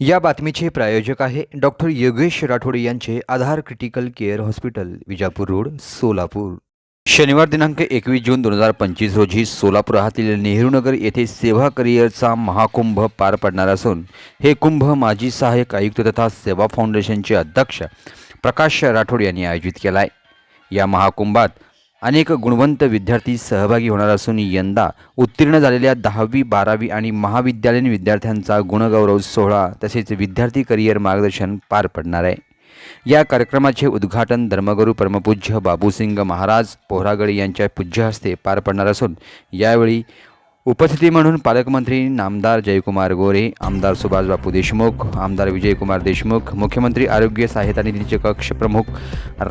या बातमीचे प्रायोजक आहे डॉक्टर योगेश राठोड यांचे Aadhaar critical care hospital Vijapur road Solapur. शनिवार दिनांक एकवीस जून दोन हजार पंचवीस रोजी सोलापुरातील नेहरूनगर येथे सेवा करिअरचा महाकुंभ पार पडणार असून हे कुंभ माजी सहाय्यक आयुक्त तथा सेवा फाउंडेशनचे अध्यक्ष प्रकाश राठोड यांनी आयोजित केला आहे या महाकुंभात अनेक गुणवंत विद्यार्थी सहभागी होणार असून यंदा उत्तीर्ण झालेल्या दहावी बारावी आणि महाविद्यालयीन विद्यार्थ्यांचा गुणगौरव सोहळा तसेच विद्यार्थी करिअर मार्गदर्शन पार पडणार आहे. या कार्यक्रमाचे उद्घाटन धर्मगुरू परमपूज्य बाबूसिंग महाराज पोहरागडे यांच्या पूज्य हस्ते पार पडणार असून यावेळी उपस्थिती म्हणून पालकमंत्री नामदार जयकुमार गोरे आमदार सुभाषबापू देशमुख आमदार विजयकुमार देशमुख मुख्यमंत्री आरोग्य सहायता निधीचे कक्ष प्रमुख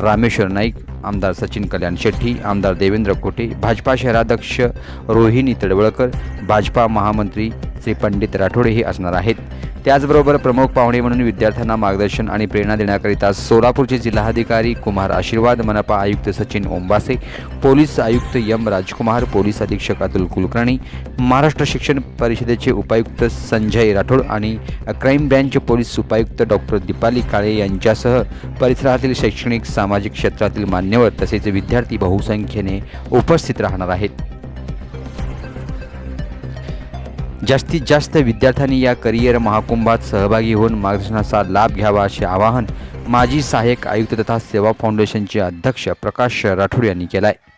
रामेश्वर नाईक आमदार सचिन कल्याण शेट्टी आमदार देवेंद्र कोटे भाजपा शहराध्यक्ष रोहिणी तडवळकर भाजपा महामंत्री श्री पंडित राठोडे हे असणार आहेत. त्याचबरोबर प्रमुख पाहुणे म्हणून विद्यार्थ्यांना मार्गदर्शन आणि प्रेरणा देण्याकरिता सोलापूरचे जिल्हाधिकारी कुमार आशीर्वाद मनपा आयुक्त सचिन ओंबासे पोलीस आयुक्त यम राजकुमार पोलीस अधीक्षक अतुल कुलकर्णी महाराष्ट्र शिक्षण परिषदेचे उपायुक्त संजय राठोड आणि क्राईम ब्रँच पोलीस उपायुक्त डॉक्टर दीपाली काळे यांच्यासह परिसरातील शैक्षणिक सामाजिक क्षेत्रातील मान्यवर तसेच विद्यार्थी बहुसंख्येने उपस्थित राहणार आहेत. जास्तीत जास्त विद्यार्थ्यांनी या करिअर महाकुंभात सहभागी होऊन मार्गदर्शनाचा लाभ घ्यावा असे आवाहन माजी सहाय्यक आयुक्त तथा सेवा फाउंडेशनचे अध्यक्ष प्रकाश राठोड यांनी केलं आहे